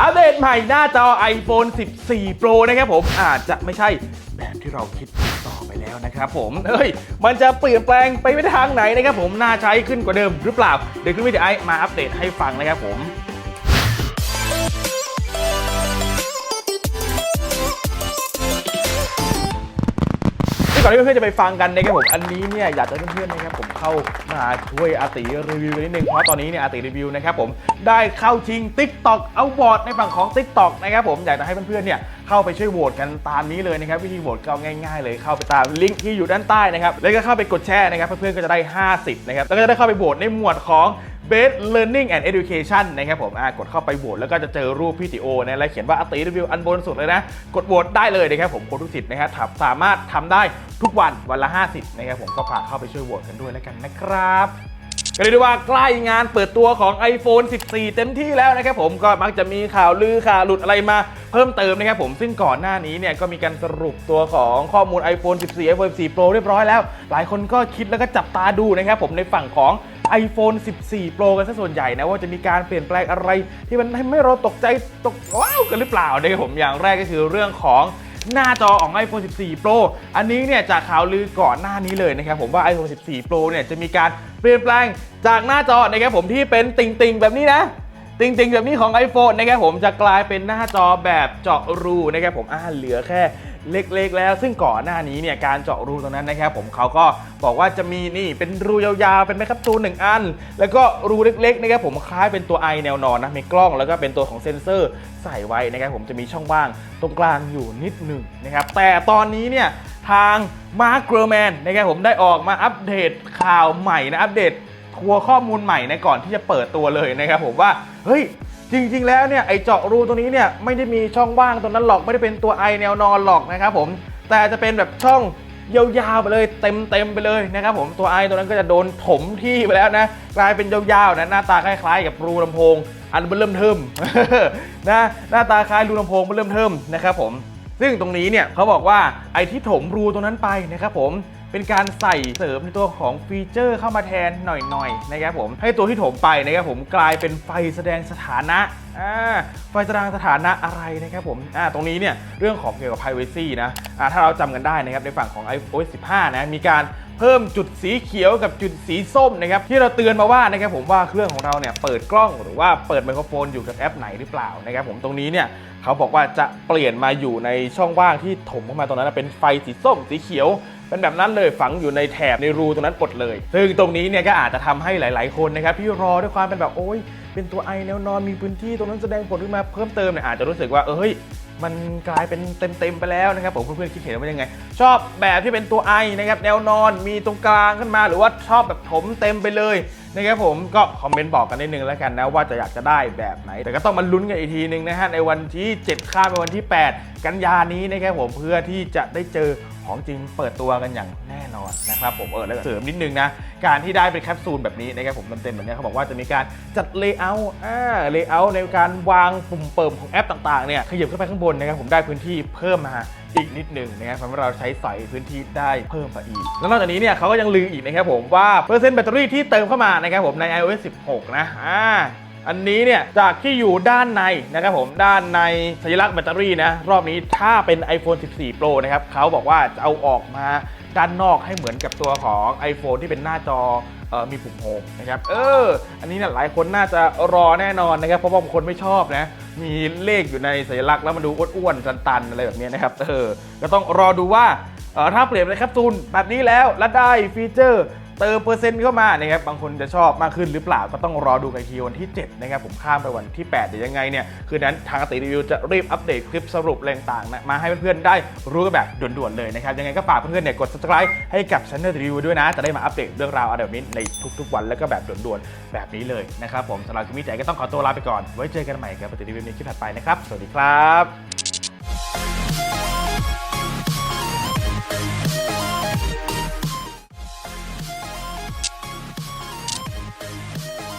อัปเดตใหม่หน้าจอ iPhone 14 Pro นะครับผมอาจจะไม่ใช่แบบที่เราคิดต่อไปแล้วนะครับผมเฮ้ย มันจะเปลี่ยนแปลงไปในทางไหนนะครับผมน่าใช้ขึ้นกว่าเดิมหรือเปล่า เดี๋ยวคุณวิดีไอมาอัปเดตให้ฟังนะครับผมก่อนที่เพื่อนๆจะไปฟังกันนะครับผมอันนี้เนี่ยอยากจะเพื่อนๆนะครับผม เข้ามาช่วยอาติรีวิวนิดนึงเพราะตอนนี้เนี่ยอาติรีวิวนะครับผมได้เข้าชิง TikTok เอาบอร์ดในฝั่งของ TikTok นะครับผมอยากจะให้เพื่อนๆเนี่ยเข้าไปช่วยโหวตกันตามนี้เลยนะครับวิธีโหวตก็ง่ายๆ เลยเข้าไปตามลิงก์ที่อยู่ด้านใต้นะครับแล้วก็เข้าไปกดแชร์นะครับเพื่อนๆก็จะได้ 50นะครับแล้วก็จะได้เข้าไปโหวตในหมวดของ Best Learning and Education นะครับผมกดเข้าไปโหวตแล้วก็จะเจอรูปพี่ติโอนะและเขียนว่าอติรีวิวอันบนสุดเลยนะ กดโหวตได้เลยนะครับผมคนทุกสิทธิ์นะครับสามารถทำได้ทุกวันวันละ 50นะครับผมก็ฝากเข้าไปช่วยโหวตกันด้วยแล้วกันนะครับก็เรียกได้ว่าใกล้งานเปิดตัวของ iPhone 14 เต็มที่แล้วนะครับผมก็มักจะมีข่าวลือข่าวหลุดอะไรมาเพิ่มเติมนะครับผมซึ่งก่อนหน้านี้เนี่ยก็มีการสรุปตัวของข้อมูล iPhone 14 iPhone 14 Pro เรียบร้อยแล้ว หลายคนก็คิดแล้วก็จับตาดูนะครับผมในฝั่งของ iPhone 14 Pro กันซะส่วนใหญ่นะว่าจะมีการเปลี่ยนแปลงอะไร ที่มันทำให้เราตกใจตกว้าวกันหรือเปล่านะครับผมอย่างแรกก็คือเรื่องของหน้าจอของ iPhone 14 Pro อันนี้เนี่ยจากข่าวลือก่อนหน้านี้เลยนะครับผมว่า iPhone 14 Pro เนี่ยจะมีการเปลี่ยนแปลงจากหน้าจอนะครับผมที่เป็นติ่งๆ แบบนี้นะติ่งๆ แบบนี้ของ iPhone นะครับผมจะกลายเป็นหน้าจอแบบเจาะรูนะครับผมอ่าเหลือแค่ เล็กๆ แล้ว ซึ่งก่อนหน้านี้เนี่ยการเจาะรูตรงนั้นนะครับผมเขาก็บอกว่าจะมีนี่เป็นรูยาวๆเป็นแมคคับตูนหนึ่งอัน แล้วก็รูเล็กๆนะครับผมคล้ายเป็นตัวไอแนวนอนนะมีกล้องแล้วก็เป็นตัวของเซ็นเซอร์ใส่ไว้นะครับผมจะมีช่องว่างตรงกลางอยู่นิดหนึ่งนะครับแต่ตอนนี้เนี่ยทางมาร์คเกอร์แมนนะครับผมได้ออกมาอัปเดตข่าวใหม่นะอัปเดตทัวร์ข้อมูลใหม่ในก่อนที่จะเปิดตัวเลยนะครับผมว่าเฮ้ยจริงๆ แล้วเนี่ยไอเจาะรูตรงนี้เนี่ยไม่ได้มีช่องว่างตรงนั้นหรอกไม่ได้เป็นตัวไอแนวนอนหรอกนะครับผมแต่จะเป็นแบบช่องยาวๆไปเลยเต็มๆไปเลยนะครับผมตัวไอตัวนั้นก็จะโดนถมที่ไปแล้วนะกลายเป็นยาวๆนะหน้าตาคล้ายๆ กับรูลำโพงอันเริ่มเทิมนะหน้าตาคล้ายรูลำโพงเริ่มเทิมนะครับผม ซึ่งตรงนี้เนี่ยเขาบอกว่าไอ้ที่ถมรูตรงนั้นไปนะครับผมเป็นการใส่เสริมในตัวของฟีเจอร์เข้ามาแทนหน่อยๆนะครับผมให้ตัวที่ถมไปนะครับผมกลายเป็นไฟแสดงสถานะอ่าไฟแสดงสถานะอะไรนะครับผมอ่าตรงนี้เนี่ยเรื่องของเกี่ยวกับ privacy นะอ่าถ้าเราจำกันได้นะครับในฝั่งของ iOS 15 นะมีการ เพิ่มจุดสีเขียวกับจุดสีส้มนะครับที่เราเตือนมาว่านะครับผมว่าเครื่องของเราเนี่ยเปิดกล้องหรือว่าเปิดไมโครโฟนอยู่กับแอปไหนหรือเปล่านะครับผมตรงนี้เนี่ยเขาบอกว่าจะเปลี่ยนมาอยู่ในช่องว่างที่ถมเข้ามาตรงนั้นเป็นไฟสีส้มสีเขียวเป็นแบบนั้นเลยฝังอยู่ในแถบในรูตรงนั้นหมดเลย ซึ่งตรงนี้เนี่ยก็อาจจะทำให้หลาย ๆ คนนะครับที่รอด้วยความเป็นแบบโอ้ยเป็นตัวไอแนวนอนมีพื้นที่ตรงนั้นแสดงผลขึ้นมาเพิ่มเติมเนี่ยอาจจะรู้สึกว่าเอ้ย มันกลายเป็นเต็มๆไปแล้วนะครับผมเพื่อนๆคิดเห็นว่ายังไง ชอบแบบที่เป็นตัวไอนะครับแนวนอนมีตรงกลางขึ้นมา หรือว่าชอบแบบถมเต็มไปเลยนะครับผมก็คอมเมนต์บอกกันนิดนึงแล้วกันนะว่าจะอยากจะได้แบบไหน แต่ก็ต้องมาลุ้นกันอีกทีนึงนะฮะในวันที่ 7 ข้ามไปวันที่ 8 กันยานี้นะครับผมเพื่อที่จะได้เจอ ของจริงเปิดตัวกันอย่างแน่นอนนะครับผมเออแล้วเสริมนิดนึงนะ การที่ได้เป็นแคปซูลแบบนี้นะครับผมเต็มๆแบบนี้เขาบอกว่าจะมีการจัดเลเยอร์อ่าเลเยอร์ในการวางปุ่มเปิมของแอปต่างๆเนี่ยขยับขึ้นไปข้างบนนะครับผมได้พื้นที่เพิ่มมาอีกนิดหนึ่งนะครับทำให้เราใช้สอยพื้นที่ได้เพิ่มไปอีก แล้วนอกจากนี้เนี่ยเขาก็ยังลืออีกนะครับผมว่าเปอร์เซ็นต์แบตเตอรี่ที่เติมเข้ามานะครับผมใน iOS 16 นะอ่า อันนี้เนี่ยจากที่อยู่ด้านในนะครับผมด้านในสัญลักษณ์แบตเตอรี่นะรอบนี้ถ้าเป็น iPhone 14 Pro นะครับเขาบอกว่าจะเอาออกมาด้านนอกให้เหมือนกับตัวของ iPhone ที่เป็นหน้าจออมีปุ่มโฮมนะครับเออ อันนี้เนี่ยหลายคนน่าจะรอแน่นอนนะครับ เพราะบางคนไม่ชอบนะ มีเลขอยู่ในสัญลักษณ์แล้วมันดูอ้วนๆตันๆอะไรแบบนี้นะครับเออก็ต้องรอดูว่าถ้าเปลี่ยนเป็นแคปซูลแบบนี้แล้วแล้วได้ฟีเจอร์ เติมเปอร์เซ็นต์เข้ามานะครับบางคนจะชอบมากขึ้นหรือเปล่าก็ต้องรอดูกันอีกทีวันที่ 7 นะครับ ผมข้ามไปวันที่ 8 เดี๋ยวยังไงเนี่ยคือนั้นทางอติรีวิวจะรีบอัปเดตคลิปสรุปแรงต่างๆมาให้เพื่อนๆได้รู้กันแบบด่วนๆเลยนะครับยังไงก็ฝากเพื่อนๆเนี่ยกด subscribe ให้กับช anel รีวิวด้วยนะจะได้มาอัปเดตเรื่องราวอะไรแบบนี้ในทุกๆ วันแล้วก็แบบด่วนๆแบบนี้เลยนะครับผมสำหรับคลิปนี้ใจก็ต้องขอตัวลาไปก่อนไว้เจอกันใหม่กับปฏิรีวิวในคลิปถัดไปนะครับสวัสดีครับ